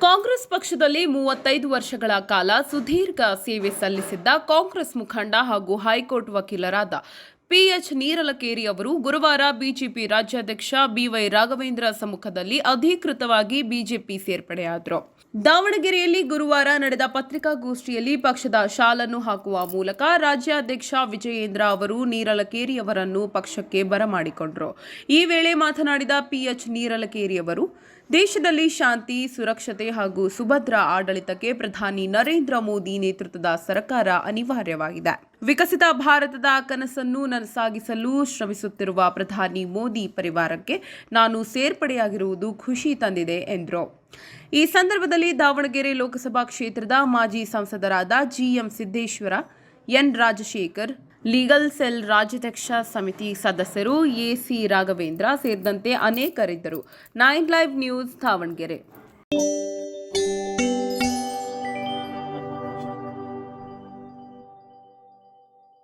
ಕಾಂಗ್ರೆಸ್ ಪಕ್ಷದಲ್ಲಿ ಮೂವತ್ತೈದು ವರ್ಷಗಳ ಕಾಲ ಸುದೀರ್ಘ ಸೇವೆ ಸಲ್ಲಿಸಿದ್ದ ಕಾಂಗ್ರೆಸ್ ಮುಖಂಡ ಹಾಗೂ ಹೈಕೋರ್ಟ್ ವಕೀಲರಾದ ಪಿಎಚ್ ನೀರಲಕೇರಿ ಅವರು ಗುರುವಾರ ಬಿಜೆಪಿ ರಾಜ್ಯಾಧ್ಯಕ್ಷ ಬಿವೈ ರಾಘವೇಂದ್ರ ಸಮ್ಮುಖದಲ್ಲಿ ಅಧಿಕೃತವಾಗಿ ಬಿಜೆಪಿ ಸೇರ್ಪಡೆಯಾದರು. ದಾವಣಗೆರೆಯಲ್ಲಿ ಗುರುವಾರ ನಡೆದ ಪತ್ರಿಕಾಗೋಷ್ಠಿಯಲ್ಲಿ ಪಕ್ಷದ ಶಾಲನ್ನು ಹಾಕುವ ಮೂಲಕ ರಾಜ್ಯಾಧ್ಯಕ್ಷ ವಿಜಯೇಂದ್ರ ಅವರು ನೀರಲಕೇರಿ ಅವರನ್ನು ಪಕ್ಷಕ್ಕೆ ಬರಮಾಡಿಕೊಂಡರು. ಈ ವೇಳೆ ಮಾತನಾಡಿದ ಪಿಎಚ್ ನೀರಲಕೇರಿ ಅವರು ದೇಶದಲ್ಲಿ ಶಾಂತಿ, ಸುರಕ್ಷತೆ ಹಾಗೂ ಸುಭದ್ರ ಆಡಳಿತಕ್ಕೆ ಪ್ರಧಾನಿ ನರೇಂದ್ರ ಮೋದಿ ನೇತೃತ್ವದ ಸರ್ಕಾರ ಅನಿವಾರ್ಯವಾಗಿದೆ. ವಿಕಸಿತ ಭಾರತದ ಕನಸನ್ನು ನನಸಾಗಿಸಲು ಶ್ರಮಿಸುತ್ತಿರುವ ಪ್ರಧಾನಿ ಮೋದಿ ಪರಿವಾರಕ್ಕೆ ನಾನು ಸೇರ್ಪಡೆಯಾಗಿರುವುದು ಖುಷಿ ತಂದಿದೆ, ಎಂದರು. ಈ ಸಂದರ್ಭದಲ್ಲಿ ದಾವಣಗೆರೆ ಲೋಕಸಭಾ ಕ್ಷೇತ್ರದ ಮಾಜಿ ಸಂಸದರಾದ G M Siddeshwar, N Rajashekar legal cell ರಾಜ್ಯಾಧ್ಯಕ್ಷ ಸಮಿತಿ ಸದಸ್ಯರು ಎಸಿ ರಾಘವೇಂದ್ರ ಸೇರಿದಂತೆ ಅನೇಕರಿದ್ದರು. Nine live news Davanagere.